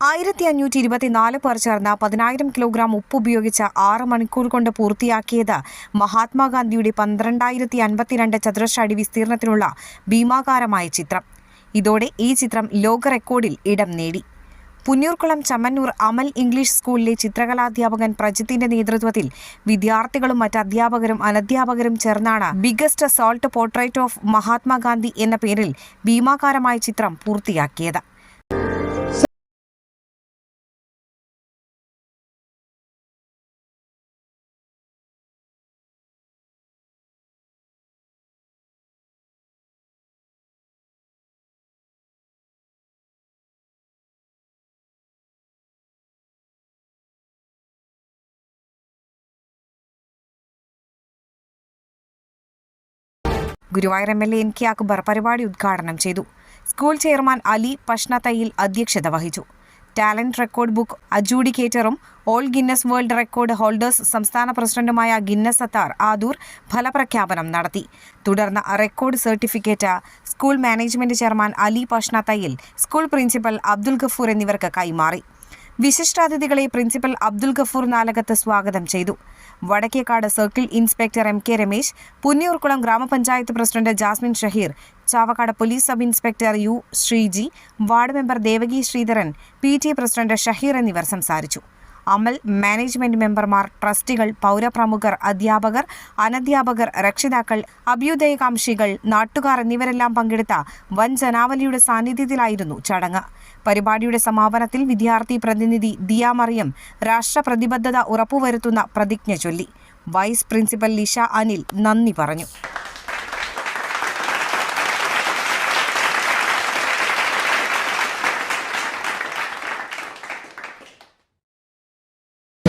ആയിരത്തി അഞ്ഞൂറ്റി ഇരുപത്തിനാല് പേർ ചേർന്ന പതിനായിരം കിലോഗ്രാം ഉപ്പ് ഉപയോഗിച്ച് ആറ് മണിക്കൂർ കൊണ്ട് പൂർത്തിയാക്കിയത് മഹാത്മാഗാന്ധിയുടെ പന്ത്രണ്ടായിരത്തി അൻപത്തിരണ്ട് ചതുരശ്ര അടി വിസ്തീർണത്തിലുള്ള ഭീമാകാരമായ ചിത്രം. ഇതോടെ ഈ ചിത്രം ലോക റെക്കോർഡിൽ ഇടം നേടി. പുന്നൂർക്കുളം ചമ്മന്നൂർ അമൽ ഇംഗ്ലീഷ് സ്കൂളിലെ ചിത്രകലാധ്യാപകൻ പ്രജിത്തിന്റെ നേതൃത്വത്തിൽ വിദ്യാർത്ഥികളും മറ്റ് അധ്യാപകരും അനധ്യാപകരും ചേർന്നാണ് biggest salt portrait of Mahatma Gandhi എന്ന പേരിൽ ഭീമാകാരമായ ചിത്രം പൂർത്തിയാക്കിയത്. Guruvayur M L A N K Akbar പരിപാടി ഉദ്ഘാടനം ചെയ്തു. സ്കൂൾ ചെയർമാൻ അലി പഷ്ണത്തയിൽ അധ്യക്ഷത വഹിച്ചു. Talent record book അജൂഡിക്കേറ്ററും all Guinness world record holders സംസ്ഥാന പ്രസിഡന്റുമായ ഗിന്നസ് സത്താർ ആദൂർ ഫലപ്രഖ്യാപനം നടത്തി. തുടർന്ന് record certificate school management chairman Ali Pashnathayil school principal Abdul Gafoor എന്നിവർക്ക് കൈമാറി. വിശിഷ്ടാതിഥികളെ പ്രിൻസിപ്പൽ അബ്ദുൽ ഗഫൂർ നാലകത്ത് സ്വാഗതം ചെയ്തു. Vadakkekad circle inspector M K Ramesh Punnayurkulam ഗ്രാമപഞ്ചായത്ത് president Jasmine Shaheer Chavakkad police sub inspector U Sreeji ward member Devaki Sreedharan P T president Shaheer എന്നിവർ സംസാരിച്ചു. അമൽ management മെമ്പർമാർ ട്രസ്റ്റികൾ പൗരപ്രമുഖർ അധ്യാപകർ അനധ്യാപകർ രക്ഷിതാക്കൾ അഭ്യുദയകാംക്ഷികൾ നാട്ടുകാർ എന്നിവരെല്ലാം പങ്കെടുത്ത വൻ ജനാവലിയുടെ സാന്നിധ്യത്തിലായിരുന്നു ചടങ്ങ്. പരിപാടിയുടെ സമാപനത്തിൽ വിദ്യാർത്ഥി പ്രതിനിധി ദിയ മറിയം രാഷ്ട്രപ്രതിബദ്ധത ഉറപ്പുവരുത്തുന്ന പ്രതിജ്ഞ ചൊല്ലി. വൈസ് പ്രിൻസിപ്പൽ ലിഷ അനിൽ നന്ദി പറഞ്ഞു.